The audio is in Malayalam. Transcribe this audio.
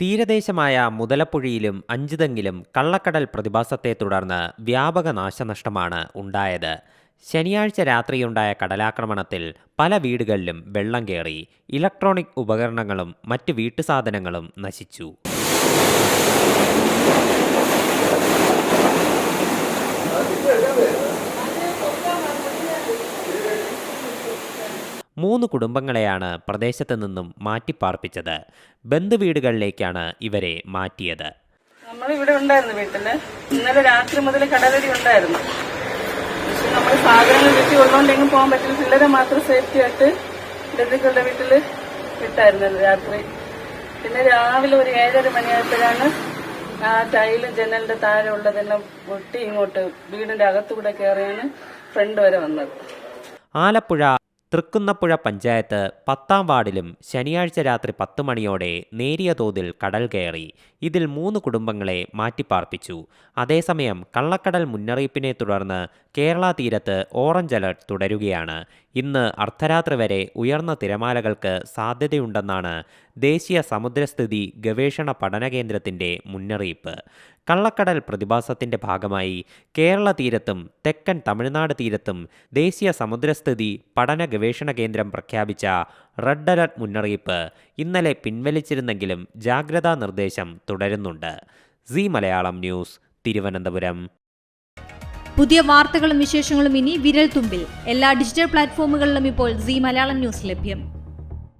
തീരദേശമായ മുതലപ്പുഴയിലും അഞ്ചുതെങ്ങിലും കള്ളക്കടൽ പ്രതിഭാസത്തെ തുടർന്ന് വ്യാപക നാശനഷ്ടമാണ് ഉണ്ടായത്. ശനിയാഴ്ച രാത്രിയുണ്ടായ കടലാക്രമണത്തിൽ പല വീടുകളിലും വെള്ളം കയറി ഇലക്ട്രോണിക് ഉപകരണങ്ങളും മറ്റ് വീട്ടുസാധനങ്ങളും നശിച്ചു. മൂന്ന് കുടുംബങ്ങളെയാണ് പ്രദേശത്ത് നിന്നും മാറ്റിപ്പാർപ്പിച്ചത്. ബന്ധുവീടുകളിലേക്കാണ് ഇവരെ മാറ്റിയത്. നമ്മളിവിടെ ഉണ്ടായിരുന്നു വീട്ടിൽ. ഇന്നലെ രാത്രി മുതൽ കടലടി ഉണ്ടായിരുന്നു. പക്ഷെ നമ്മൾ സാധനങ്ങൾ വീട്ടിൽ ഉള്ളതുകൊണ്ട് എങ്ങും പോകാൻ പറ്റില്ല. പിള്ളേരെ മാത്രം സേഫ്റ്റി ആയിട്ട് ബന്ധുക്കളുടെ വീട്ടിൽ വിട്ടായിരുന്നല്ലോ രാത്രി. പിന്നെ രാവിലെ ഒരു ഏഴര മണിയായപ്പോഴാണ് ആ ടൈലും ജനലിന്റെ താഴെ ഉള്ളതെല്ലാം പൊട്ടി ഇങ്ങോട്ട് വീടിന്റെ അകത്തുകൂടെ കയറിയാണ് ഫ്രണ്ട് വരെ വന്നത്. ആലപ്പുഴ തൃക്കുന്നപ്പുഴ പഞ്ചായത്ത് പത്താം വാർഡിലും ശനിയാഴ്ച രാത്രി പത്ത് മണിയോടെ നേരിയ തോതിൽ കടൽ കയറി ഇതിൽ മൂന്ന് കുടുംബങ്ങളെ മാറ്റിപ്പാർപ്പിച്ചു. അതേസമയം കള്ളക്കടൽ മുന്നറിയിപ്പിനെ തുടർന്ന് കേരള തീരത്ത് ഓറഞ്ച് അലർട്ട് തുടരുകയാണ്. ഇന്ന് അർദ്ധരാത്രി വരെ ഉയർന്ന തിരമാലകൾക്ക് സാധ്യതയുണ്ടെന്നാണ് ദേശീയ സമുദ്രസ്ഥിതി ഗവേഷണ പഠന കേന്ദ്രത്തിന്റെ മുന്നറിയിപ്പ്. കള്ളക്കടൽ പ്രതിഭാസത്തിന്റെ ഭാഗമായി കേരള തീരത്തും തെക്കൻ തമിഴ്നാട് തീരത്തും ദേശീയ സമുദ്രസ്ഥിതി പഠന ഗവേഷണ കേന്ദ്രം പ്രഖ്യാപിച്ച റെഡ് അലർട്ട് മുന്നറിയിപ്പ് ഇന്നലെ പിൻവലിച്ചിരുന്നെങ്കിലും ജാഗ്രതാ നിർദ്ദേശം തുടരുന്നുണ്ട്. C Malayalam news Thiruvananthapuram. പുതിയ വാർത്തകളും വിശേഷങ്ങളും ഇനി വിരൽ തുമ്പിൽ എല്ലാ ഡിജിറ്റൽ പ്ലാറ്റ്ഫോമുകളിലും ഇപ്പോൾ സി മലയാളം ന്യൂസ് ലഭ്യം.